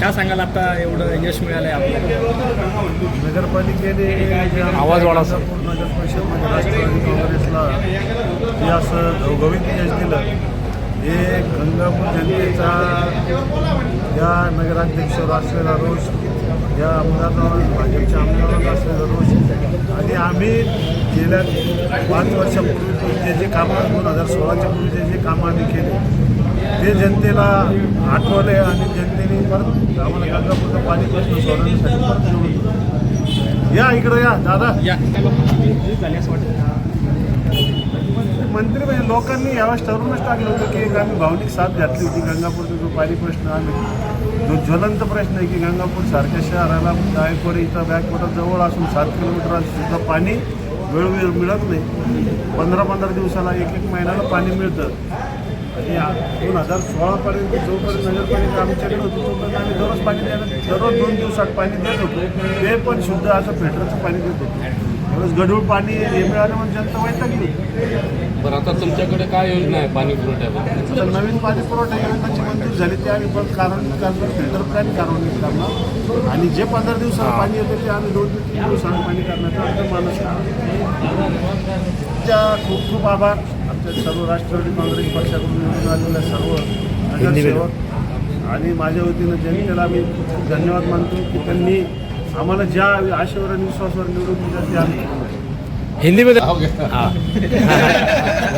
काय सांगाल आता एवढं यश मिळालंय आपल्याला? नगरपालिकेने आवाज वाढा सर. नगर परिषदमध्ये राष्ट्रवादी काँग्रेसला हे असं घवघवीत यश दिलं. हे गंगापूर जनतेचा या नगराध्यक्षावर असलेला रोष या आमदारांवर भाजपच्या आमदारांवर असलेला रोष. आणि आम्ही गेल्या पाच वर्षापूर्वी जे जे कामं दोन हजार सोळाच्या पूर्वी जे जे कामं आम्ही केले ते जनतेला आठवले आणि जनतेने परत आम्हाला गंगापूरचं पाणी प्रश्न सोडवण्यासाठी परत निवडून. या इकडं या दादा. मंत्री म्हणजे लोकांनी यावेळेस ठरवूनच टाकलं होतं की एक आम्ही भावनिक साथ घातली होती. गंगापूरचा जो पाणी प्रश्न आम्ही जो ज्वलंत प्रश्न आहे की गंगापूर सारख्या शहराला गायकवाडी इथं बॅकवॉटर जवळ असून सात किलोमीटर सुद्धा पाणी वेळोवेळी मिळत नाही. पंधरा पंधरा दिवसाला एक एक महिन्याला पाणी मिळतं. आणि दोन हजार सोळापर्यंत जोपर्यंत नगरपालिका आमच्याकडे होती तोपर्यंत आम्ही दररोज पाणी द्यायला दररोज दोन दिवसात पाणी देत होतो. ते पण शुद्ध असं फिल्टरचं पाणी देत होतो. त्यावेळेस गढूळ पाणी हे मिळालं म्हणजे जनता वैतागली. बरं आता तुमच्याकडे काय योजना आहे पाणी पुरवठ्यावर? तर नवीन पाणी पुरवठा योजनाची मंजूर झाली ते आम्ही पण कारण करणार फिल्टर प्लॅन कार्यान्वित करणार आणि जे पंधरा दिवसाला पाणी येते ते आम्ही दोन ते तीन दिवसांनी पाणी करण्याचा आमचा मानस आहे. त्या खूप खूप आभार. आमच्या सर्व राष्ट्रवादी काँग्रेस पक्षाकडून निवडून आलेल्या सर्व नगरसेवक आणि माझ्या वतीनं जनतेला मी खूप खूप धन्यवाद मानतो की त्यांनी आम्हाला ज्या आशेवर आणि विश्वासावर निवडून दिलं ते आम्ही हिंदी में हो. गया हाँ.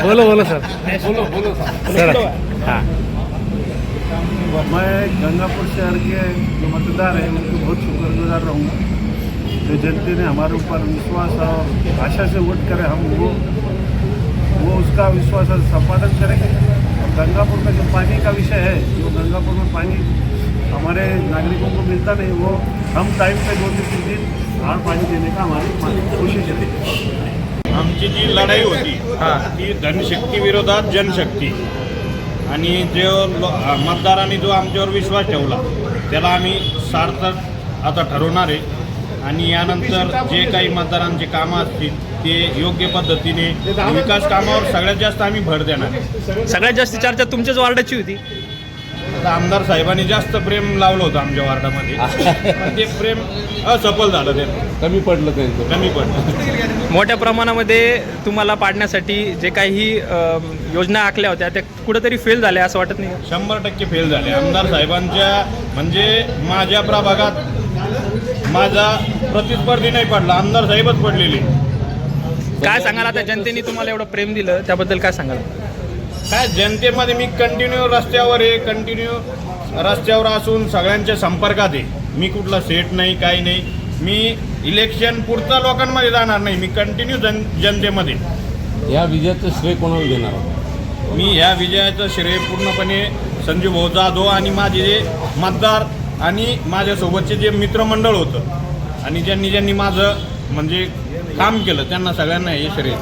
बोलो बोलो सर. बोलो बोलो सर. हाँ. मैं गंगापुर शहर के जो मतदार हैं उनको बहुत शुक्रगुजार रहूँगा जो जनता ने हमारे ऊपर विश्वास और आशा से वोट करे हम वो वो उसका विश्वास संपादन करेंगे। और गंगापुर का जो पानी का विषय है जो गंगापुर में पानी हमारे नागरिकों को मिलता नहीं वो हम टाइम पे दो से तीन दिन और पानी देने का हमारी कोशिश है। आमची जी लढाई होती ती धनशक्ती विरोधात जनशक्ती. आणि जो लो- मतदारांनी जो आमच्यावर विश्वास ठेवला त्याला आम्ही सार्थक आता ठरवणार आहे. आणि यानंतर जे काही मतदारांची कामं असतील ते योग्य पद्धतीने विकास कामावर सगळ्यात जास्त आम्ही भर देणार आहे. सगळ्यात जास्त चर्चा तुमच्याच वार्डाची होती. आता आमदार साहेबांनी जास्त प्रेम लावलं होतं आमच्या वार्डामध्ये. पण ते प्रेम असफल झालं ते कमी पडलं त्यांचं कमी पडलं. मोठ्या प्रमाणामध्ये तुम्हाला पाडण्यासाठी जे काही योजना आखल्या होत्या त्या कुठेतरी फेल झाल्या असं वाटत नाही? शंभर टक्के फेल झाले. आमदार साहेबांच्या म्हणजे माझ्या प्रभागात माझा प्रतिस्पर्धी नाही पडला. आमदार साहेबच पडलेले. काय सांगाल आता? जनतेने तुम्हाला एवढं प्रेम दिलं त्याबद्दल काय सांगाल? काय जनतेमध्ये मी कंटिन्यू रस्त्यावर आहे कंटिन्यू रस्त्यावर असून सगळ्यांच्या संपर्कात आहे. मी कुठला सेट नाही काही नाही. मी इलेक्शन पुरता लोकांमध्ये जाणार नाही. मी कंटिन्यू जन जनतेमध्ये. या विजयाचं श्रेय कोणाला देणार? आहोत? मी ह्या विजयाचं श्रेय पूर्णपणे संजू भाऊ जाधव आणि माझे जे मतदार आणि माझ्यासोबतचे जे मित्रमंडळ होतं आणि ज्यांनी ज्यांनी माझं म्हणजे काम केलं त्यांना सगळ्यांना हे श्रेय.